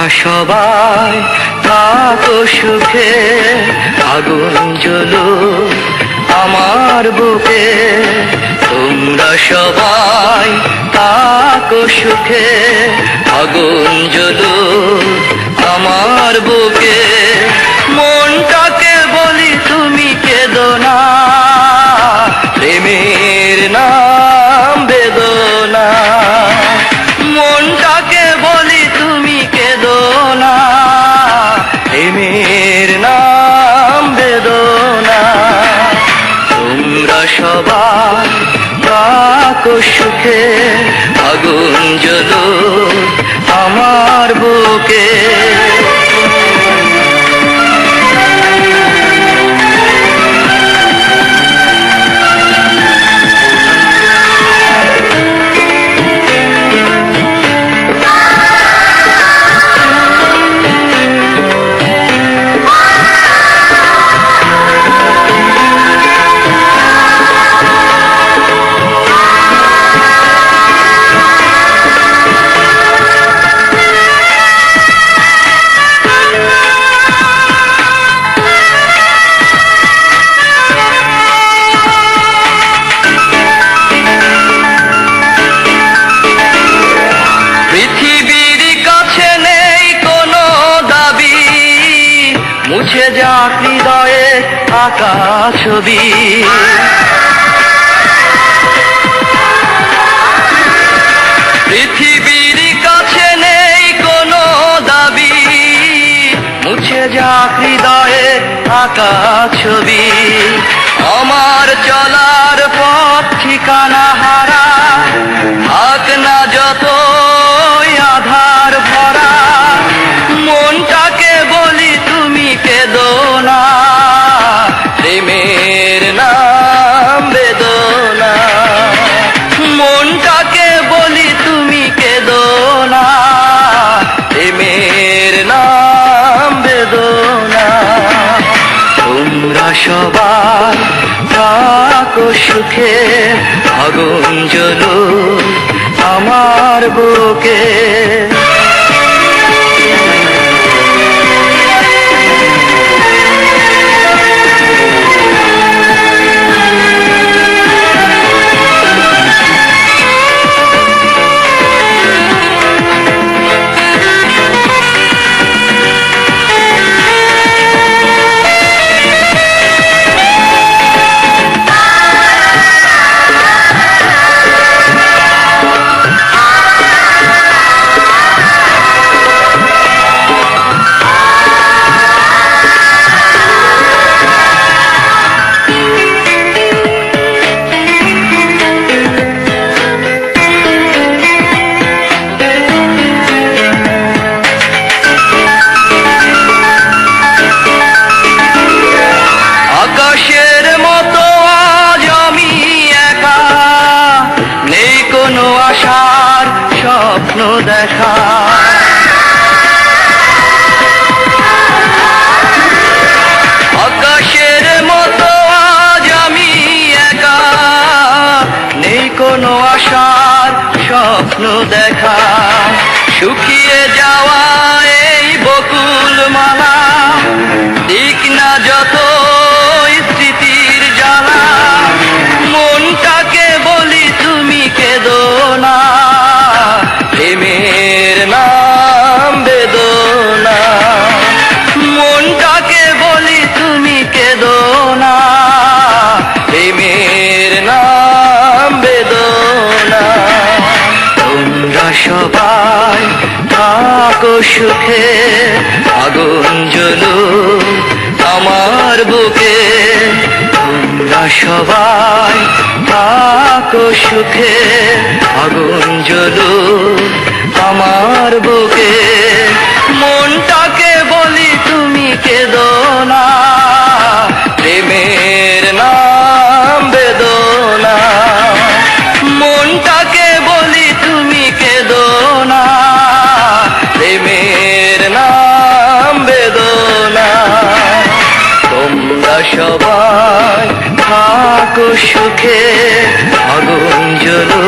আমরা সবাই থাকো সুখে আগুন জ্বলো আমার বুকে। তোমরা সবাই থাকো সুখে আগুন জ্বলো আমার বুকে। সুখে আগুন জল আমার বুকে। যাক হৃদয়ে আঁকা ছবি পৃথিবীর কাছে নেই কোনো দাবি। মুছে যাক হৃদয়ে আঁকা ছবি আমার পার। থাকো সুখে আগুন জ্বলো আমার বুকে। স্বপ্ন দেখা সুখে আগুন জলো আমার বুকে। তোমরা সবাই থাকো সুখে আগুন জলো আমার বুকে। থাকো সুখে অগুঞ্জলো